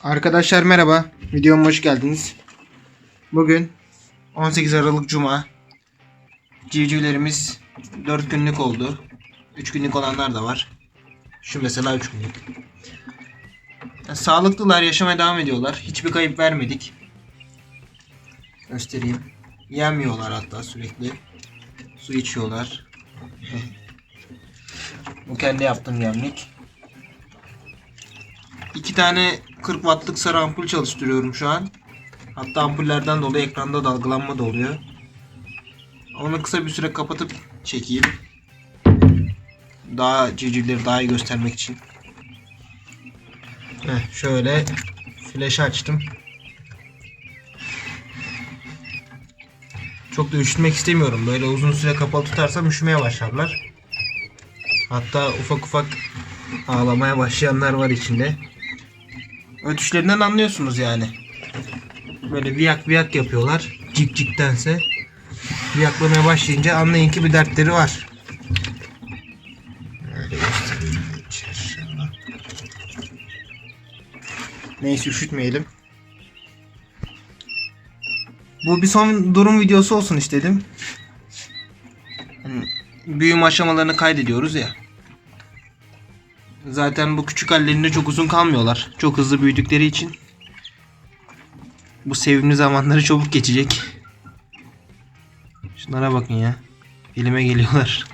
Arkadaşlar merhaba. Videoma hoş geldiniz. Bugün 18 Aralık Cuma. Civcivlerimiz 4 günlük oldu. 3 günlük olanlar da var. Şu mesela 3 günlük. Ya, sağlıklılar, yaşamaya devam ediyorlar. Hiçbir kayıp vermedik. Göstereyim. Yemiyorlar hatta sürekli. Su içiyorlar. Bu kendi yaptığım yemlik. İki tane 40 wattlık sarı ampul çalıştırıyorum şu an. Hatta ampullerden dolayı ekranda dalgalanma da oluyor. Onu kısa bir süre kapatıp çekeyim. Daha civcivleri daha iyi göstermek için. Heh, şöyle flash açtım. Çok da üşütmek istemiyorum. Böyle uzun süre kapalı tutarsam üşümeye başlarlar. Hatta ufak ufak ağlamaya başlayanlar var içinde. Ötüşlerinden anlıyorsunuz yani. Böyle viyak viyak yapıyorlar. Cik ciktense. Viyaklamaya başlayınca anlayın ki bir dertleri var. Neyse üşütmeyelim. Bu bir son durum videosu olsun istedim. Hani büyüme aşamalarını kaydediyoruz ya. Zaten bu küçük hallerinde çok uzun kalmıyorlar. Çok hızlı büyüdükleri için. Bu sevimli zamanları çabuk geçecek. Şunlara bakın ya. Elime geliyorlar.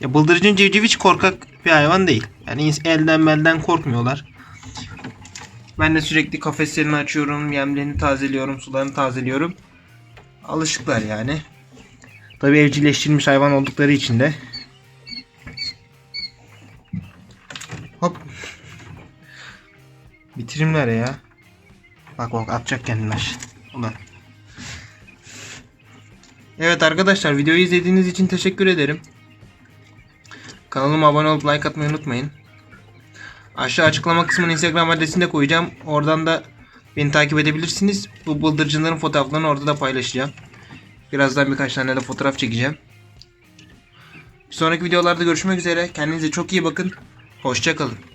Ya bıldırcın civciv hiç korkak bir hayvan değil. Yani elden belden korkmuyorlar. Ben de sürekli kafeslerini açıyorum, yemlerini tazeliyorum, sularını tazeliyorum. Alışıklar yani. Tabii evcilleştirilmiş hayvan oldukları için de Bitirimler ya. Bak bak atacak kendini aşağı. Ulan. Evet arkadaşlar videoyu izlediğiniz için teşekkür ederim. Kanalıma abone olup like atmayı unutmayın. Aşağı açıklama kısmına Instagram adresini de koyacağım. Oradan da beni takip edebilirsiniz. Bu bıldırcınların fotoğraflarını orada da paylaşacağım. Birazdan birkaç tane de fotoğraf çekeceğim. Bir sonraki videolarda görüşmek üzere. Kendinize çok iyi bakın. Hoşçakalın.